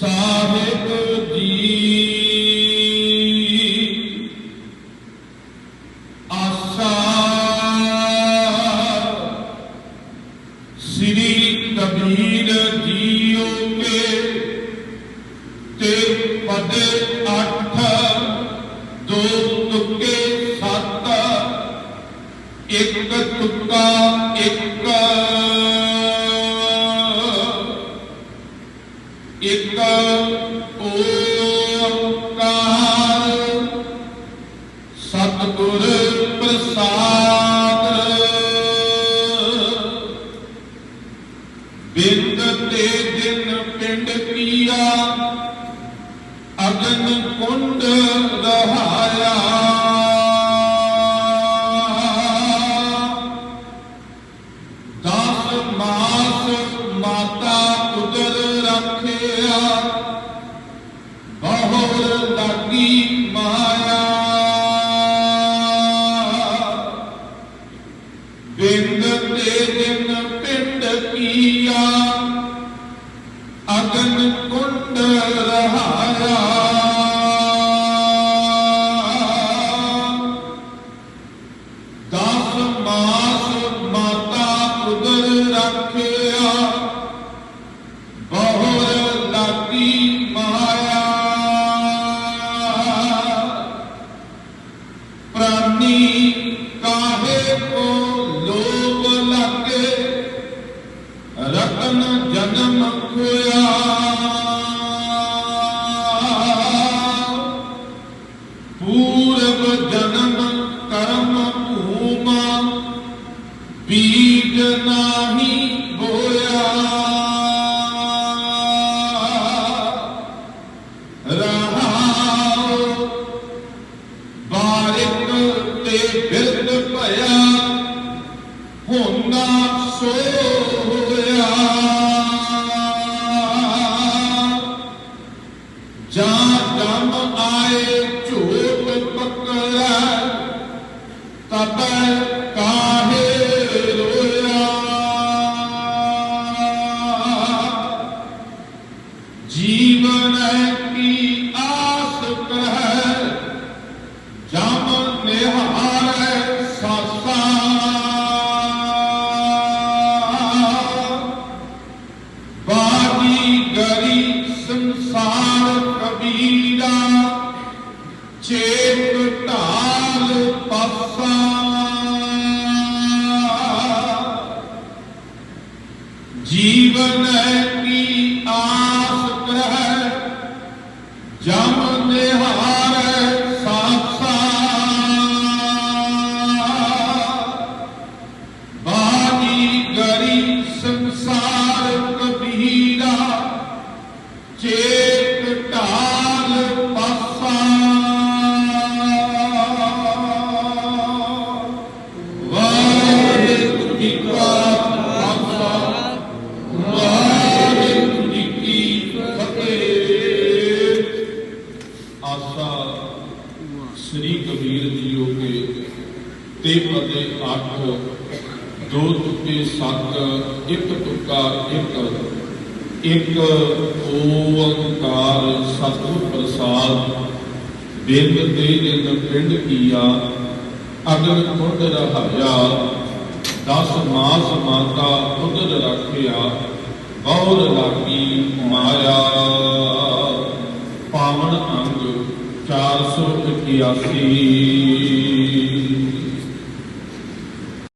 ਸਾਹਿਬ ਜੀ। ਆਸਾ ਸ੍ਰੀ Kabir JIO ਕੇ ਤੇ ਪਦ 8 ਸਤਿਗੁਰ ਪ੍ਰਸਾਦ। ਬਿੰਦ ਤੇ ਦਿਨ ਪਿੰਡ ਕੀਆ, ਅਗਨ ਕੁੰਡ ਰਹਾਇਆ। ਦਸ ਮਾਸ ਮਾਤਾ ਉਦਰ ਰੱਖਿਆ, ਬਹੁਰ ਲਾਗੀ ਮਾਇਆ। ਅਗਨ ਕੁੰਡ ਰਹਾਇਆ ਦਸ ਮਾਸ ਮਾਤਾ ਬੀਜ ਨਾਹੀ ਬੋਇਆ ਰਹਾਉ ਬਾਰਿਕ ਤੇ ਬਿਰਦ ਭਇਆ ਹੋਣਾ ਸੋ ਹੋਇਆ। ਜਾਂ ਦਮ ਆਏ ਝੂਠ ਪਕੜਾ ਤਬ ਕਾਹੇ ਚੇਤ ਢਾਲ ਪਾਸਾ ਜੀਵਨ ਕੀ ਆਸ ਕਰੈ ਜਮ ਨਿਹਾਰੈ ਤੇ ਅਤੇ ਅੱਠ ਦੋ ਤੁਕੇ ਸੱਤ, ਇੱਕ ਤੁਕਾ ਇੱਕ ਇੱਕ ਓੰਕਾਰ ਸਤਿਗੁਰ ਪ੍ਰਸਾਦ ਬਿੰਦ ਤੇ ਦਿਨ ਪਿੰਡ ਕੀਆ ਅਗਨ ਕੁੰਡ ਰਹਾਇਆ, ਦਸ ਮਾਸ ਮਾਤਾ ਉਦਰ ਰੱਖਿਆ ਬਹੁਰ ਲਾਗੀ ਮਾਇਆ। ਪਾਵਨ ਅੰਗ 481